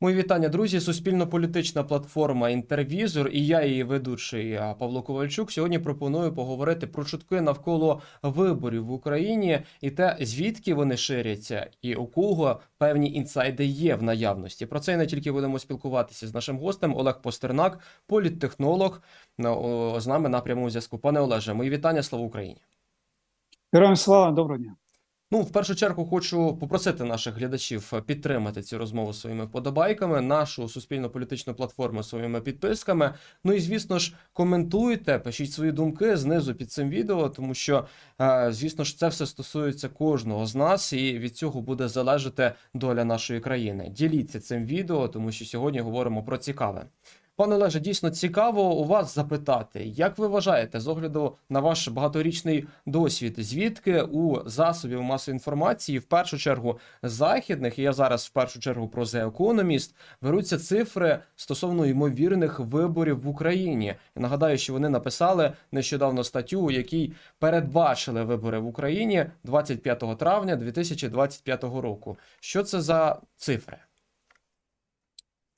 Мої вітання, друзі. Суспільно-політична платформа Інтервізор і я, її ведучий Павло Ковальчук. Сьогодні пропоную поговорити про чутки навколо виборів в Україні і те, звідки вони ширяться, і у кого певні інсайди є в наявності. Про це не тільки будемо спілкуватися з нашим гостем Олег Постернак, політтехнолог. на- З нами на прямому зв'язку. Пане Олеже, мої вітання. Слава Україні. Героям слава, доброго дня. Ну, в першу чергу хочу попросити наших глядачів підтримати цю розмову своїми вподобайками, нашу суспільно-політичну платформу своїми підписками. Ну і звісно ж, коментуйте, пишіть свої думки знизу під цим відео, тому що, е, звісно ж, це все стосується кожного з нас, і від цього буде залежати доля нашої країни. Діліться цим відео, тому що сьогодні говоримо про цікаве. Пане Олеже, дійсно цікаво у вас запитати, як ви вважаєте, з огляду на ваш багаторічний досвід, звідки у засобів масової інформації, в першу чергу західних, і я зараз в першу чергу про The Economist, беруться цифри стосовно ймовірних виборів в Україні? Я нагадаю, що вони написали нещодавно статтю, у якій передбачили вибори в Україні 25 травня 2025 року. Що це за цифри?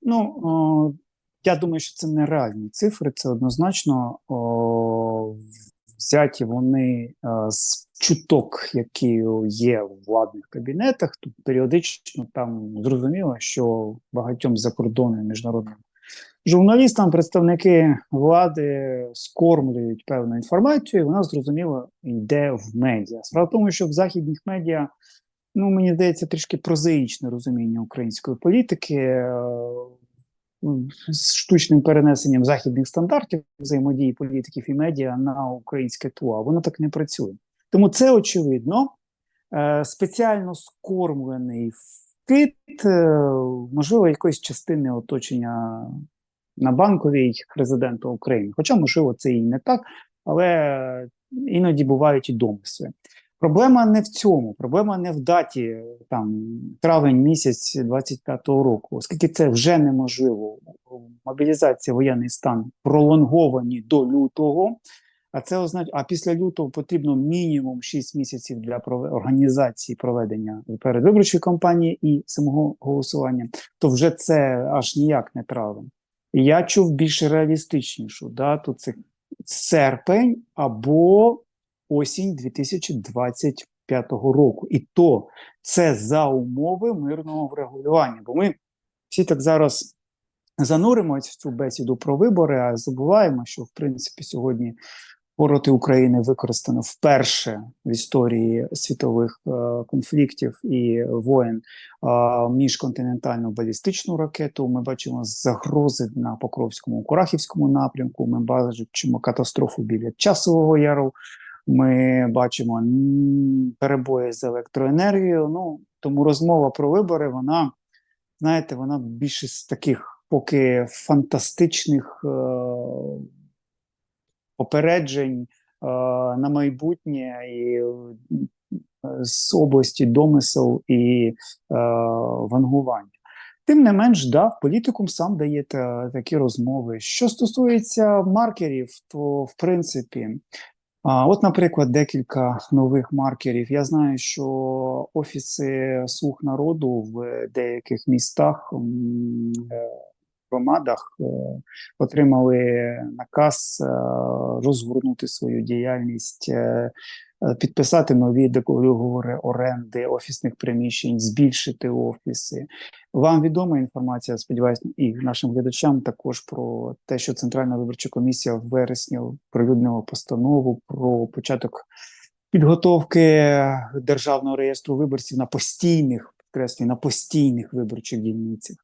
Ну, я думаю, що це нереальні цифри. Це однозначно о, взяті вони е, з чуток, які є в владних кабінетах. Тут періодично там зрозуміло, що багатьом закордонним міжнародним журналістам представники влади скормлюють певну інформацію, і вона зрозуміло йде в медіа. Справа в тому, що в західних медіа. Ну, мені здається, трішки прозаїчне розуміння української політики е, з штучним перенесенням західних стандартів взаємодії політиків і медіа на українське тло. А Воно так не працює. Тому це очевидно. Е, Спеціально скормлений вкид, е, можливо, якоїсь частини оточення на банковій президента України. Хоча, можливо, це і не так, але іноді бувають і домисли. Проблема не в цьому, проблема не в даті там травень місяць 25-го року, оскільки це вже неможливо. Мобілізація, воєнний стан пролонговані до лютого. А це означає, а після лютого потрібно мінімум 6 місяців для організації проведення передвиборчої кампанії і самого голосування. То вже це аж ніяк не травень. Я чув більш реалістичнішу дату це серпень або осінь 2025 року. І то це за умови мирного врегулювання. Бо ми всі так зараз зануримось в цю бесіду про вибори, а забуваємо, що в принципі сьогодні проти України використано вперше в історії світових е, конфліктів і воєн е, міжконтинентальну балістичну ракету. Ми бачимо загрози на Покровському Курахівському напрямку. Ми бачимо катастрофу біля часового яру. Ми бачимо перебої з електроенергією. Ну тому розмова про вибори, вона знаєте, вона більше з таких поки фантастичних е, попереджень е, на майбутнє і е, з області домисел і е, вангування. Тим не менш, да, політикум сам дає та, такі розмови. Що стосується маркерів, то в принципі, а, от, наприклад, декілька нових маркерів. Я знаю, що офіси слуг народу в деяких містах, е, громадах е, отримали наказ е, розгорнути свою діяльність, е, підписати нові договори оренди офісних приміщень, збільшити офіси. Вам відома інформація, сподіваюся, і нашим глядачам також про те, що Центральна виборча комісія в вересні оприлюднила постанову про початок підготовки державного реєстру виборців на постійних, підкреслюю, на постійних виборчих дільницях.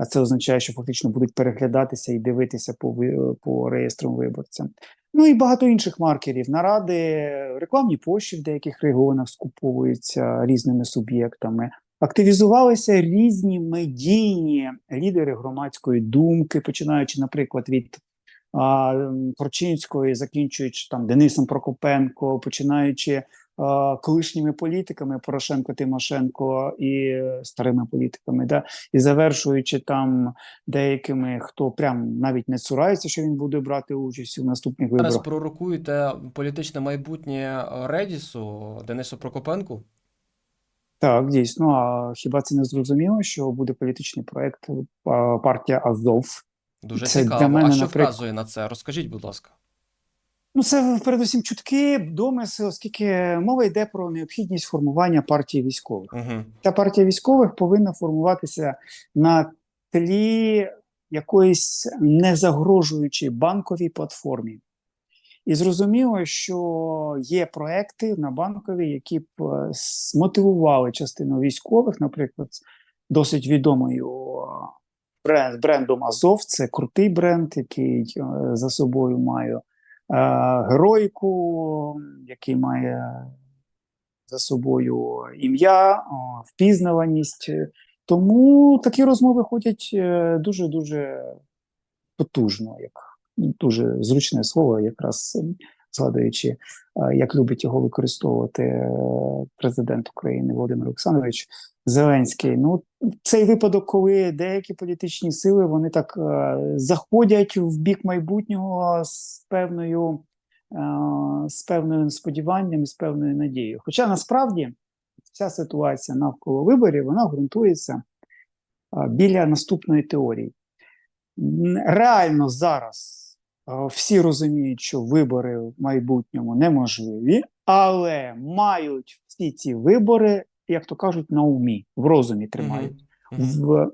А це означає, що фактично будуть переглядатися і дивитися по, по реєстрам виборця. Ну і багато інших маркерів. Наради, рекламні площі в деяких регіонах скуповуються різними суб'єктами. Активізувалися різні медійні лідери громадської думки, починаючи, наприклад, від а, Корчинської, закінчуючи там Денисом Прокопенко, починаючи колишніми політиками Порошенко, Тимошенко і старими політиками, да, і завершуючи там деякими, хто прям навіть не цурається, що він буде брати участь у наступних Зараз пророкуєте політичне майбутнє Редісу Денису Прокопенку? Так, дійсно. А хіба це не зрозуміло, що буде політичний проект партія Азов? Дуже Це цікаво. для мене, а що наприклад- вказує на це? Розкажіть, будь ласка. Ну, це передусім чутки, домисли, оскільки мова йде про необхідність формування партії військових. Угу. Та партія військових повинна формуватися на тлі якоїсь незагрожуючої банковій платформі. І зрозуміло, що є проекти на банковій, які б е, змотивували частину військових, наприклад, досить відомою е, бренд, брендом Азов. Це крутий бренд, який е, за собою має е, героїку, який має за собою ім'я, впізнаваність. Тому такі розмови ходять е, дуже-дуже потужно, як дуже зручне слово, якраз е, згадуючи, е, як любить його використовувати е, президент України Володимир Олександрович Зеленський. Ну, цей випадок, коли деякі політичні сили вони так е, заходять в бік майбутнього з певною з певним сподіванням, з певною надією. Хоча насправді вся ситуація навколо виборів вона ґрунтується біля наступної теорії. Реально зараз всі розуміють, що вибори в майбутньому неможливі, але мають всі ці вибори, як то кажуть, на умі, в розумі тримають. В, е,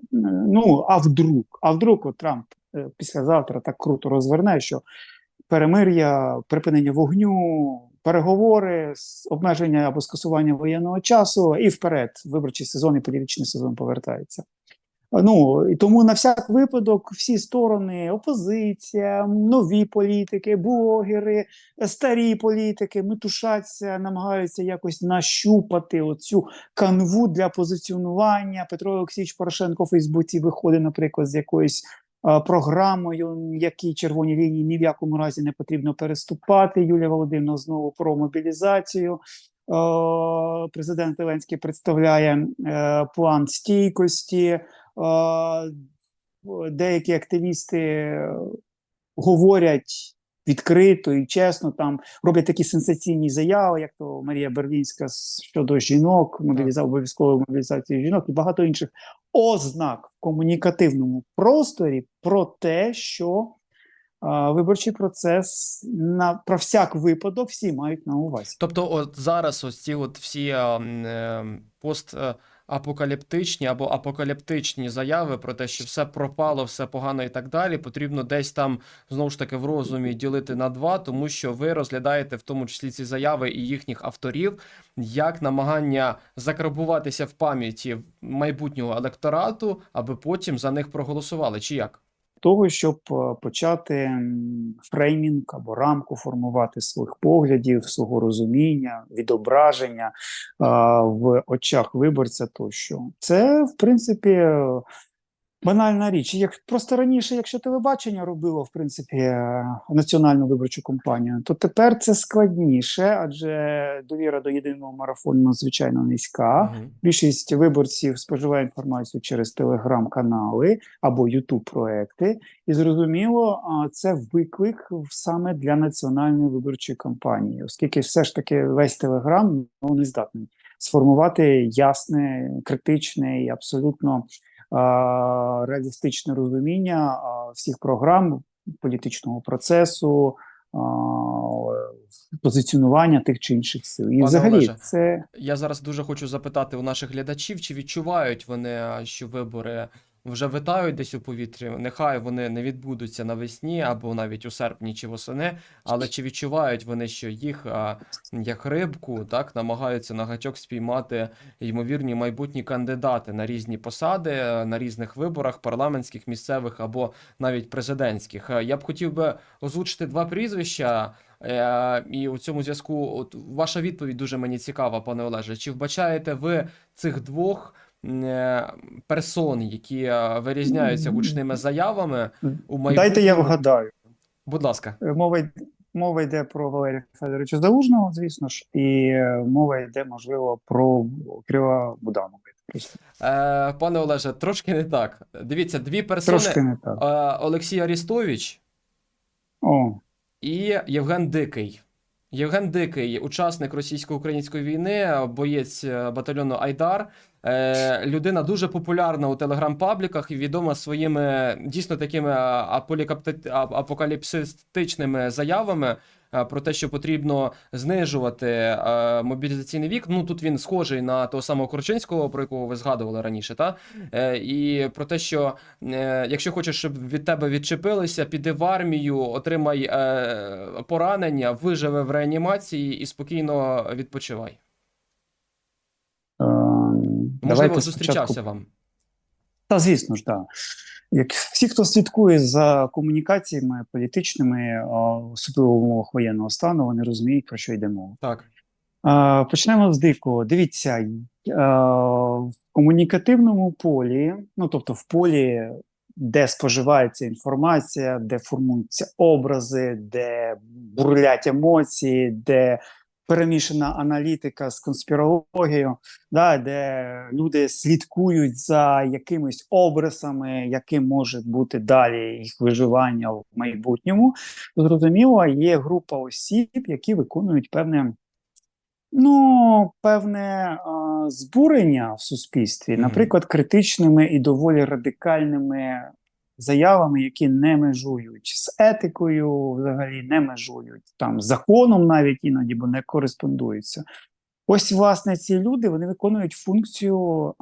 ну, а вдруг, а вдруг от Трамп е, післязавтра так круто розверне, що перемир'я, припинення вогню, переговори, обмеження або скасування воєнного часу, і вперед виборчий сезон і політичний сезон повертається. Ну і тому на всяк випадок всі сторони, опозиція, нові політики, блогери, старі політики метушаться, намагаються якось нащупати оцю канву для позиціонування. Петро Олексійович Порошенко у Фейсбуці виходить, наприклад, з якоюсь програмою, які червоні лінії ні в якому разі не потрібно переступати. Юлія Володимирівна знову про мобілізацію. Президент Зеленський представляє е, план стійкості. Деякі активісти говорять відкрито і чесно, там роблять такі сенсаційні заяви, як то Марія Берлінська щодо жінок, мобіліза обов'язкової мобілізації жінок і багато інших ознак в комунікативному просторі про те, що а, виборчий процес на про всяк випадок всі мають на увазі. Тобто, от зараз ось ці от всі е, м, е, постапокаліптичні або апокаліптичні заяви про те, що все пропало, все погано і так далі, потрібно десь там знову ж таки в розумі ділити на два, тому що ви розглядаєте в тому числі ці заяви і їхніх авторів як намагання закарбуватися в пам'яті майбутнього електорату, аби потім за них проголосували, чи як? Того, щоб е, почати фреймінг або рамку формувати своїх поглядів, свого розуміння, відображення в очах виборця тощо. Це, в принципі, банальна річ. Як просто раніше, якщо телебачення робило в принципі е, національну виборчу кампанію, то тепер це складніше, адже довіра до єдиного марафону надзвичайно низька. Мгм. Більшість виборців споживає інформацію через телеграм-канали або ютуб проекти, і зрозуміло, це виклик саме для національної виборчої кампанії, оскільки все ж таки весь телеграм ну, не здатний сформувати ясне, критичне і абсолютно реалістичне розуміння всіх програм політичного процесу. Позиціонування тих чи інших сил, і Пане взагалі Олеже, це Я зараз дуже хочу запитати у наших глядачів, чи відчувають вони, що вибори вже витають десь у повітрі. Нехай вони не відбудуться навесні або навіть у серпні чи восени, але чи відчувають вони, що їх а, як рибку так намагаються на гачок спіймати ймовірні майбутні кандидати на різні посади на різних виборах, парламентських, місцевих або навіть президентських. Я б хотів би озвучити два прізвища. Е, І у цьому зв'язку, от ваша відповідь дуже мені цікава, пане Олеже. Чи вбачаєте ви цих двох персон, які е, вирізняються гучними заявами у майбутньому? дайте я вгадаю. Будь ласка. Е, Мова, мова йде про Валерія Федоровича Залужного, звісно ж, і е, мова йде, можливо, про Кирила Буданова. Е, пане Олеже, трошки не так. Дивіться, дві персони: Трошки не так. е, Олексій Арістович О, і Євген Дикий. Євген Дикий, учасник російсько-української війни, боєць е, батальйону Айдар. Е, людина дуже популярна у телеграм-пабліках і відома своїми дійсно такими апокаліпсистичними заявами про те, що потрібно знижувати е, мобілізаційний вік. Ну тут він схожий на того самого Корчинського, про якого ви згадували раніше, та е, і про те, що е, якщо хочеш, щоб від тебе відчепилися, піди в армію, отримай е, поранення, виживе в реанімації і спокійно відпочивай. Ем, Можливо, давайте зустрічався спочатку- вам. Та звісно ж, так. Як всі, хто слідкує за комунікаціями політичними, особливо в умовах воєнного стану, вони розуміють, про що йде мова. Так. А, Почнемо з дикого. Дивіться, а, в комунікативному полі, ну тобто в полі, де споживається інформація, де формуються образи, де бурлять емоції, де перемішана аналітика з конспірологією, да, де люди слідкують за якимись образами, яким може бути далі їх виживання в майбутньому, зрозуміло, є група осіб, які виконують певне. Ну, певне а, збурення в суспільстві, наприклад, критичними і доволі радикальними заявами, які не межують з етикою, взагалі не межують там законом, навіть іноді, бо не кореспондуються. Ось, власне, ці люди вони виконують функцію,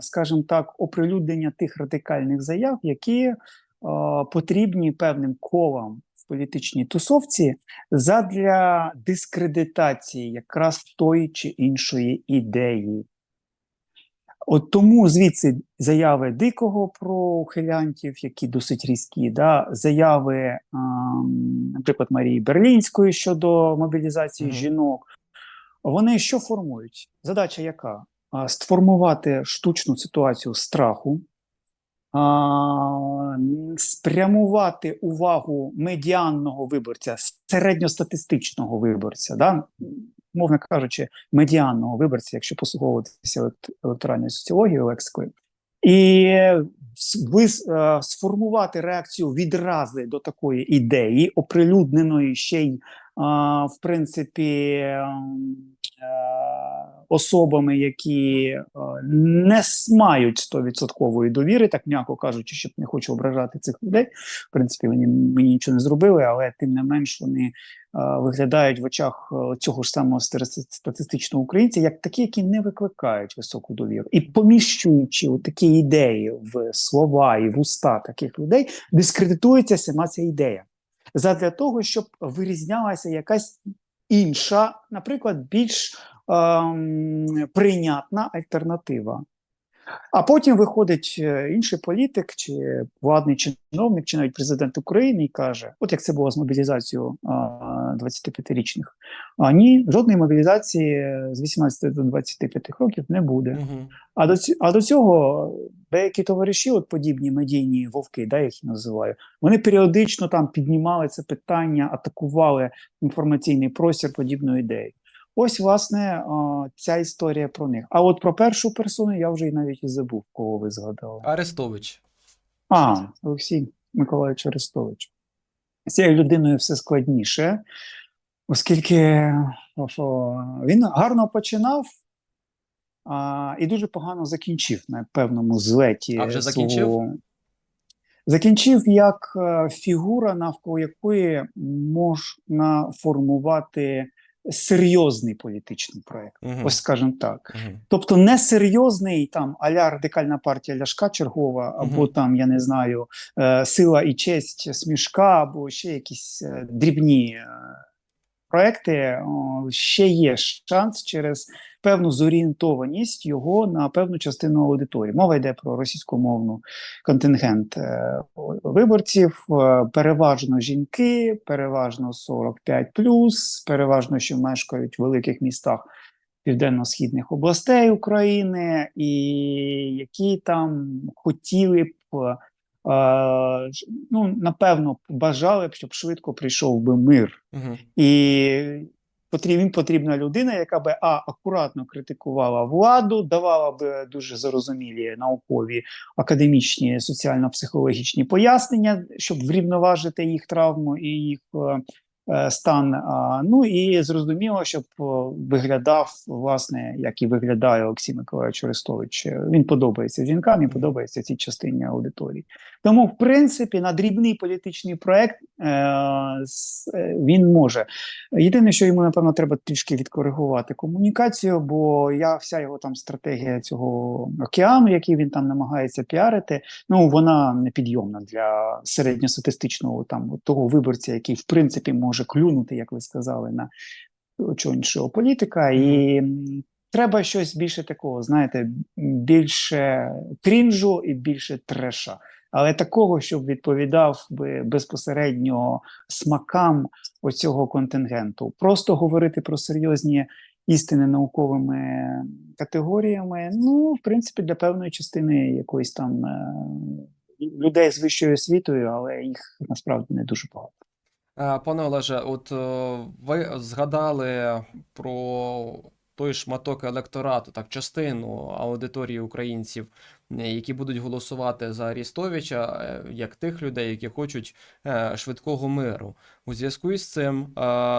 скажімо так, оприлюднення тих радикальних заяв, які потрібні певним колам в політичній тусовці задля дискредитації якраз тої чи іншої ідеї. От тому звідси заяви дикого про ухилянтів, які досить різкі, да, заяви, наприклад, Марії Берлінської щодо мобілізації Мгм. жінок. Вони що формують? Задача яка? Сформувати штучну ситуацію страху, спрямувати увагу медіанного виборця, середньостатистичного виборця, да? Мовно кажучи, медіанного виборця, якщо послуговуватися елект- електоральною соціологією, лексикою, і е, сформувати реакцію відрази до такої ідеї, оприлюдненої ще й, в принципі, ем, е, особами, які е, не мають 100% довіри, так м'яко кажучи, щоб не хочу ображати цих людей. В принципі, вони мені нічого не зробили, але тим не менш вони е, виглядають в очах е, цього ж самого статистичного українця як такі, які не викликають високу довіру. І поміщуючи такі ідеї в слова і в уста таких людей, дискредитується сама ця ідея. Задля того, щоб вирізнялася якась інша, наприклад, більш прийнятна альтернатива. А потім виходить е, інший політик, чи владний чиновник, чи навіть президент України і каже: от як це було з мобілізацією 25-річних. А ні, жодної мобілізації з 18 до 25 років не буде. Угу. А до, а до цього деякі товариші, от подібні медійні вовки, да, я їх називаю, вони періодично там піднімали це питання, атакували інформаційний простір подібної ідеї. Ось, власне, ця історія про них. А от про першу персону я вже й навіть і забув, кого ви згадали. Арестович. А, Олексій Миколаївич Арестович. З цією людиною все складніше, оскільки він гарно починав а, і дуже погано закінчив на певному злеті. А вже свого- закінчив? Закінчив як е, фігура, навколо якої можна формувати серйозний політичний проект. угу. Ось скажімо так. Угу. Тобто не серйозний там аля радикальна партія Ляшка Чергова, або угу. там, я не знаю, е, сила і честь смішка, або ще якісь е, дрібні е, проекти. Ще є шанс через певну зорієнтованість його на певну частину аудиторії. Мова йде про російськомовну контингент е, виборців, е, переважно жінки, переважно 45+, переважно, що мешкають в великих містах південно-східних областей України, і які там хотіли б, е, ну, напевно, бажали б, щоб швидко прийшов би мир. Мгм. І їм потрібна людина, яка би а акуратно критикувала владу, давала би дуже зрозумілі наукові, академічні, соціально-психологічні пояснення, щоб врівноважити їх травму і їх е, стан. Ну і зрозуміло, щоб виглядав, власне, як і виглядає Олексій Миколаївич Арестович. Він подобається жінкам і подобається цій частині аудиторії. Тому, в принципі, на дрібний політичний проект е, е, він може. Єдине, що йому, напевно, треба трішки відкоригувати комунікацію, бо я вся його там стратегія цього океану, який він там намагається піарити, ну вона непідйомна для середньостатистичного там того виборця, який в принципі може клюнути, як ви сказали, на чого іншого політика. І треба щось більше такого, знаєте, більше крінжу і більше треша. Але такого, щоб відповідав би безпосередньо смакам оцього контингенту. Просто говорити про серйозні істини науковими категоріями, ну, в принципі, для певної частини якоїсь там е, людей з вищою освітою, але їх насправді не дуже багато. Е, Пане Олеже, от е, ви згадали про той шматок електорату, так, частину аудиторії українців, е, які будуть голосувати за Арістовича, е, як тих людей, які хочуть е, швидкого миру. У зв'язку із цим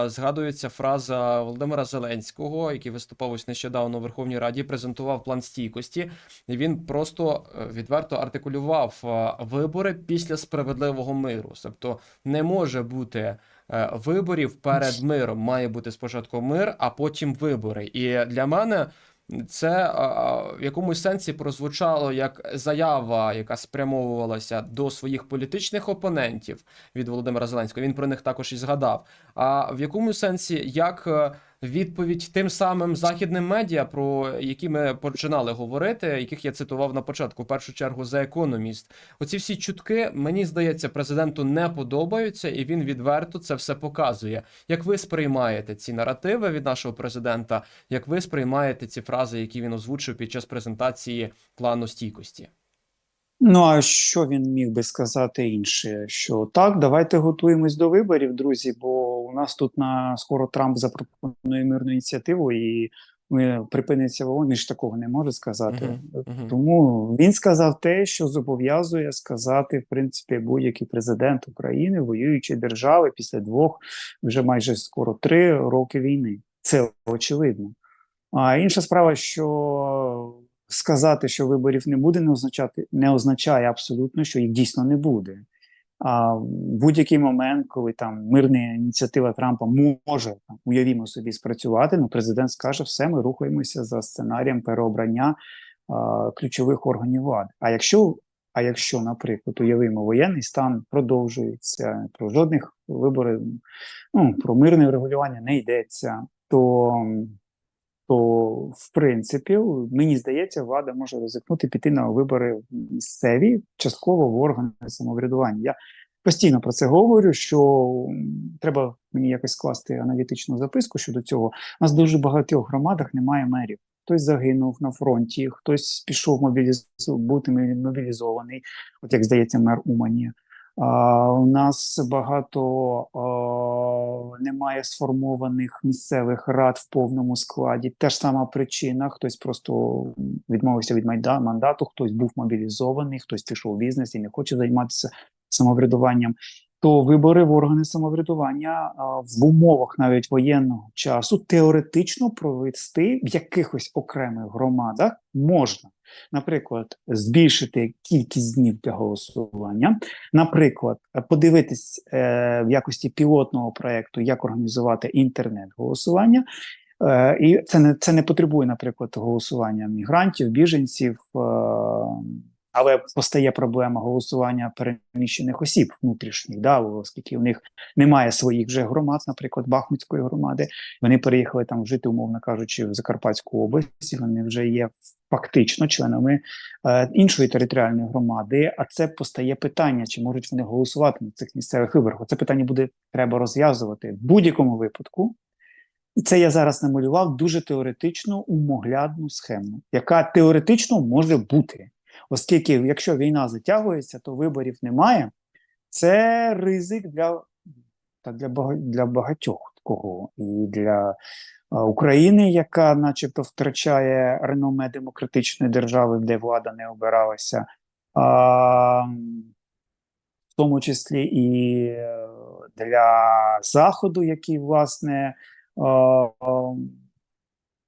згадується фраза Володимира Зеленського, який виступав ось нещодавно у Верховній Раді, презентував план стійкості. Він просто відверто артикулював вибори після справедливого миру. Тобто не може бути виборів перед миром. Має бути спочатку мир, а потім вибори. І для мене це е, в якомусь сенсі прозвучало як заява, яка спрямовувалася до своїх політичних опонентів від Володимира Зеленського. Він про них також і згадав. А в якому сенсі як е, відповідь тим самим західним медіа, про які ми починали говорити, яких я цитував на початку, в першу чергу за економіст. Оці всі чутки, мені здається, президенту не подобаються, і він відверто це все показує. Як ви сприймаєте ці наративи від нашого президента? Як ви сприймаєте ці фрази, які він озвучив під час презентації плану стійкості? Ну а що він міг би сказати інше? Що так, давайте готуємось до виборів, друзі, бо у нас тут на скоро Трамп запропонує мирну ініціативу, і ми припиниться вогонь. Він ж такого не може сказати. Мгм, мгм. Тому він сказав те, що зобов'язує сказати, в принципі, будь-який президент України, воюючої держави після двох, вже майже скоро три роки війни. Це очевидно. А інша справа, що сказати, що виборів не буде, не означати не означає абсолютно, що їх дійсно не буде. А будь-який момент, коли там мирна ініціатива Трампа може там, уявімо собі спрацювати, ну президент скаже, все, ми рухаємося за сценарієм переобрання а, ключових органів влади. А якщо, а якщо, наприклад, уявимо, воєнний стан продовжується, про жодних виборів, ну про мирне регулювання не йдеться, то то в принципі мені здається, влада може ризикнути піти на вибори місцеві, частково в органи самоврядування. Я постійно про це говорю. Що треба мені якось скласти аналітичну записку щодо цього. У нас дуже багатьох громадах немає мерів. Хтось загинув на фронті, хтось пішов мобіліз... бути мобілізований, от як здається, мер Умані. У нас багато немає сформованих місцевих рад в повному складі. Та ж сама причина: хтось просто відмовився від мандату, хтось був мобілізований, хтось пішов в бізнес і не хоче займатися самоврядуванням. То вибори в органи самоврядування в умовах навіть воєнного часу теоретично провести в якихось окремих громадах можна. Наприклад, збільшити кількість днів для голосування, наприклад, подивитись е, в якості пілотного проекту, як організувати інтернет-голосування. Е, і це не це не потребує, наприклад, голосування мігрантів, біженців, е, але постає проблема голосування переміщених осіб внутрішніх, да, оскільки у них немає своїх вже громад, наприклад, Бахмутської громади. Вони переїхали там жити, умовно кажучи, в Закарпатську область. Вони вже є фактично членами е, іншої територіальної громади. А це постає питання, чи можуть вони голосувати на цих місцевих виборах. Це питання буде треба розв'язувати в будь-якому випадку. І це я зараз намалював дуже теоретичну умоглядну схему, яка теоретично може бути. Оскільки, якщо війна затягується, то виборів немає. Це ризик для та для, для багатьох кого і для а, України, яка, начебто, втрачає реноме демократичної держави, де влада не обиралася, а, в тому числі і е, для Заходу, який власне е,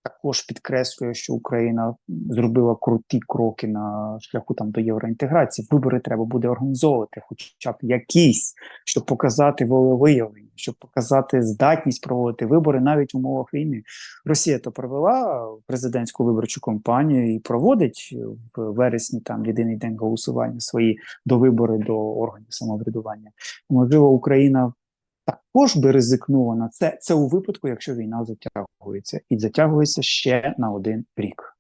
також підкреслює, що Україна зробила круті кроки на шляху там до євроінтеграції. Вибори треба буде організовувати, хоча б якісь, щоб показати волевиявлення, щоб показати здатність проводити вибори навіть в умовах війни. Росія то провела президентську виборчу кампанію і проводить в вересні там єдиний день голосування свої до вибори до органів самоврядування. Можливо, Україна також би ризикнула на це. Це у випадку, якщо війна затягується, і затягується ще на один рік.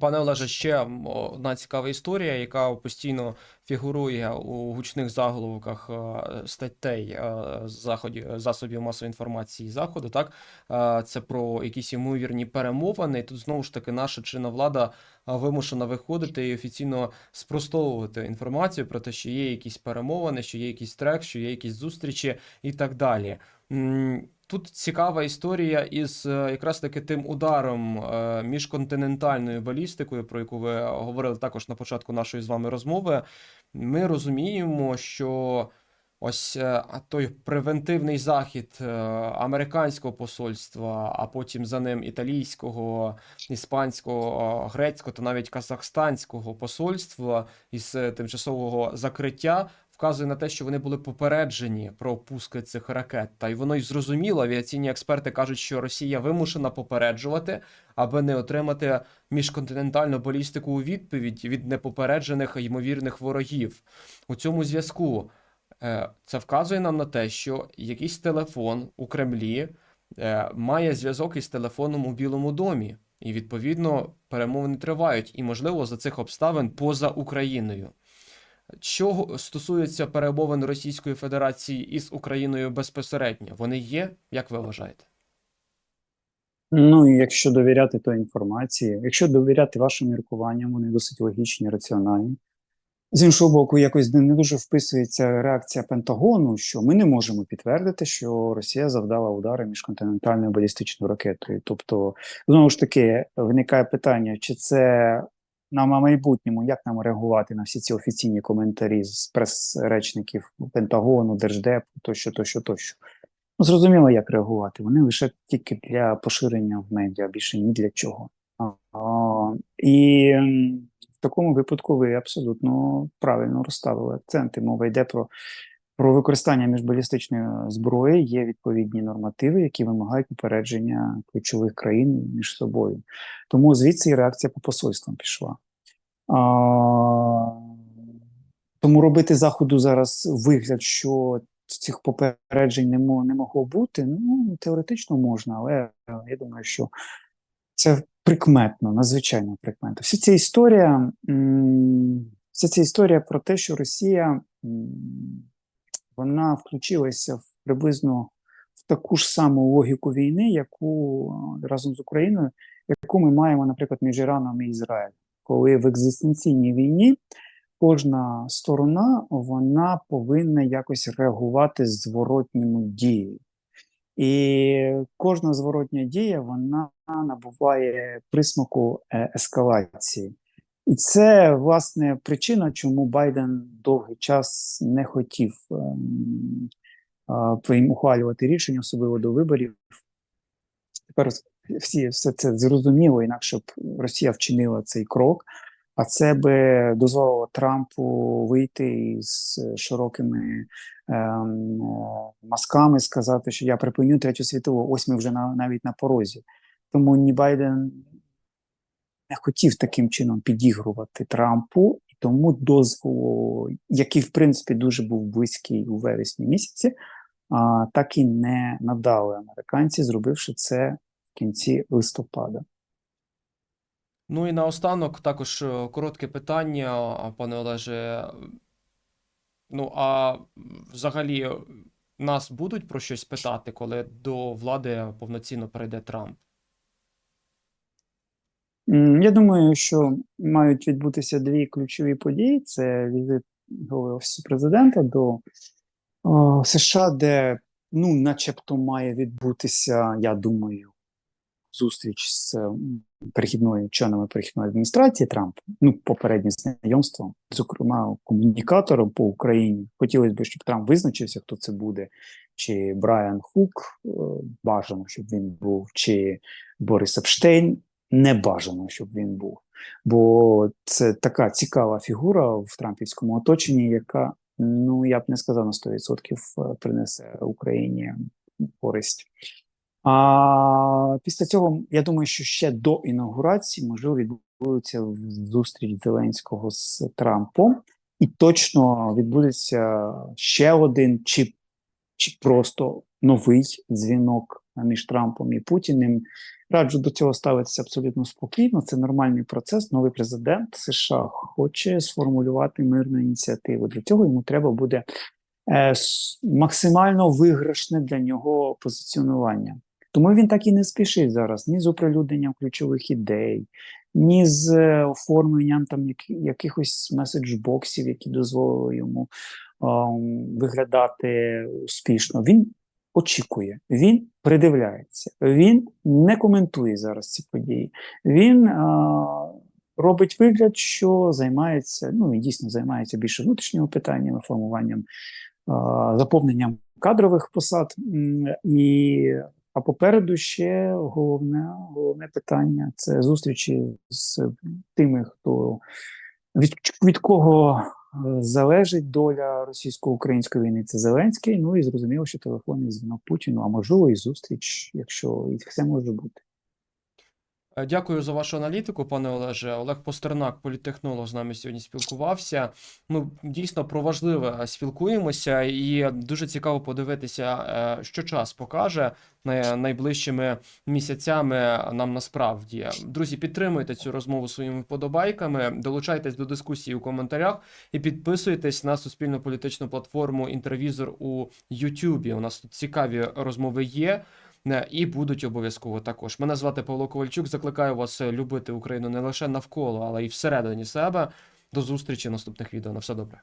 Пане Олеже, ще одна цікава історія, яка постійно фігурує у гучних заголовках е, статей е, заходів засобів масової інформації заходу. Так Е, це про якісь ймовірні перемовини. І тут знову ж таки наша чинна влада вимушена виходити і офіційно спростовувати інформацію про те, що є якісь перемовини, що є якийсь трек, що є якісь зустрічі і так далі. Тут цікава історія із е, якраз таки тим ударом е, міжконтинентальною балістикою, про яку ви говорили також на початку нашої з вами розмови. Ми розуміємо, що ось е, той превентивний захід американського посольства, а потім за ним італійського, іспанського, грецького та навіть казахстанського посольства із тимчасового закриття вказує на те, що вони були попереджені про пуски цих ракет. Та й воно й зрозуміло. Авіаційні експерти кажуть, що Росія вимушена попереджувати, аби не отримати міжконтинентальну балістику у відповідь від непопереджених ймовірних ворогів. У цьому зв'язку е, це вказує нам на те, що якийсь телефон у Кремлі е, має зв'язок із телефоном у Білому домі. І відповідно перемовини тривають, і можливо за цих обставин поза Україною. Що стосується перемовин Російської Федерації із Україною безпосередньо, вони є, як ви вважаєте? Ну якщо довіряти той інформації, якщо довіряти вашим міркуванням, вони досить логічні, раціональні. З іншого боку, якось не дуже вписується реакція Пентагону, що ми не можемо підтвердити, що Росія завдала удари міжконтинентальною балістичною ракетою. Тобто, знову ж таки, виникає питання, чи це нам на майбутньому, як нам реагувати на всі ці офіційні коментарі з прес-речників Пентагону, Держдепу, тощо, тощо, тощо. Ну, зрозуміло, як реагувати. Вони лише тільки для поширення в медіа, більше ні для чого. А, і в такому випадку ви абсолютно правильно розставили акценти. Мова йде про, про використання міжбалістичної зброї, є відповідні нормативи, які вимагають попередження ключових країн між собою. Тому звідси і реакція по посольствам пішла. А, тому робити заходу зараз вигляд, що цих попереджень не, не могло бути, ну теоретично можна, але е, я думаю, що це прикметно, надзвичайно прикметно. Вся ця історія, вся ця історія про те, що Росія вона включилася в приблизно в таку ж саму логіку війни, яку е, разом з Україною, яку ми маємо, наприклад, між Іраном і Ізраїлем, коли в екзистенційній війні кожна сторона вона повинна якось реагувати зворотньою дією. І кожна зворотня дія вона набуває присмаку е, ескалації. І це, власне, причина, чому Байден довгий час не хотів ем, ухвалювати рішення, особливо до виборів. Тепер всі все це зрозуміло, інакше б Росія вчинила цей крок, а це би дозволило Трампу вийти із широкими ем, мазками, сказати, що я припиню третю світову. Ось ми вже на, навіть на порозі. Тому ні Байден не хотів таким чином підігрувати Трампу, і тому дозволу, який в принципі дуже був близький у вересні місяці, а, так і не надали американці, зробивши це в кінці листопада. Ну і наостанок також е, коротке питання, пане Олеже. Ну, а взагалі е, нас будуть про щось питати, коли до влади повноцінно перейде Трамп? Я думаю, що мають відбутися дві ключові події: це візит голови офісу президента до о, США, де ну, начебто, має відбутися, я думаю, зустріч з перехідною членами перехідної адміністрації Трампа, ну попереднє знайомство, зокрема комунікатором по Україні. Хотілося б, щоб Трамп визначився, хто це буде, чи Брайан Хук, е, бажано, щоб він був, чи Борис Епштейн, не бажано, щоб він був. Бо це така цікава фігура в трампівському оточенні, яка, ну я б не сказав на 100% е, принесе Україні користь. А після цього я думаю, що ще до інаугурації можливо відбудеться зустріч Зеленського з Трампом, і точно відбудеться ще один чи, чи просто новий дзвінок між Трампом і Путіним. Раджу до цього ставитися абсолютно спокійно. Це нормальний процес. Новий президент США хоче сформулювати мирну ініціативу. Для цього йому треба буде е, максимально виграшне для нього позиціонування. Тому він так і не спішить зараз ні з оприлюдненням ключових ідей, ні з е, оформленням там якихось меседж-боксів, які дозволили йому ем, виглядати успішно. Він очікує, він придивляється, він не коментує зараз ці події. Він е, робить вигляд, що займається, ну він дійсно займається більше внутрішніми питаннями, формуванням, е, заповненням кадрових посад. І, а попереду ще головне, головне питання це зустрічі з тими, хто від, від кого залежить доля російсько-української війни. Це Зеленський. Ну і зрозуміло, що телефонний дзвінок Путіну, а можливо і зустріч, якщо і все може бути. Е, Дякую за вашу аналітику, пане Олеже. Олег Постернак, політтехнолог, з нами сьогодні спілкувався. Ну, дійсно про важливе спілкуємося, і дуже цікаво подивитися, е, що час покаже найближчими місяцями нам насправді. Друзі, підтримуйте цю розмову своїми вподобайками, долучайтесь до дискусії у коментарях і підписуйтесь на суспільну політичну платформу Інтервізор у Ютубі. У нас тут цікаві розмови є. Е, І будуть обов'язково також. Мене звати Павло Ковальчук. Закликаю вас е, любити Україну не лише навколо, але й всередині себе. До зустрічі в наступних відео. На все добре.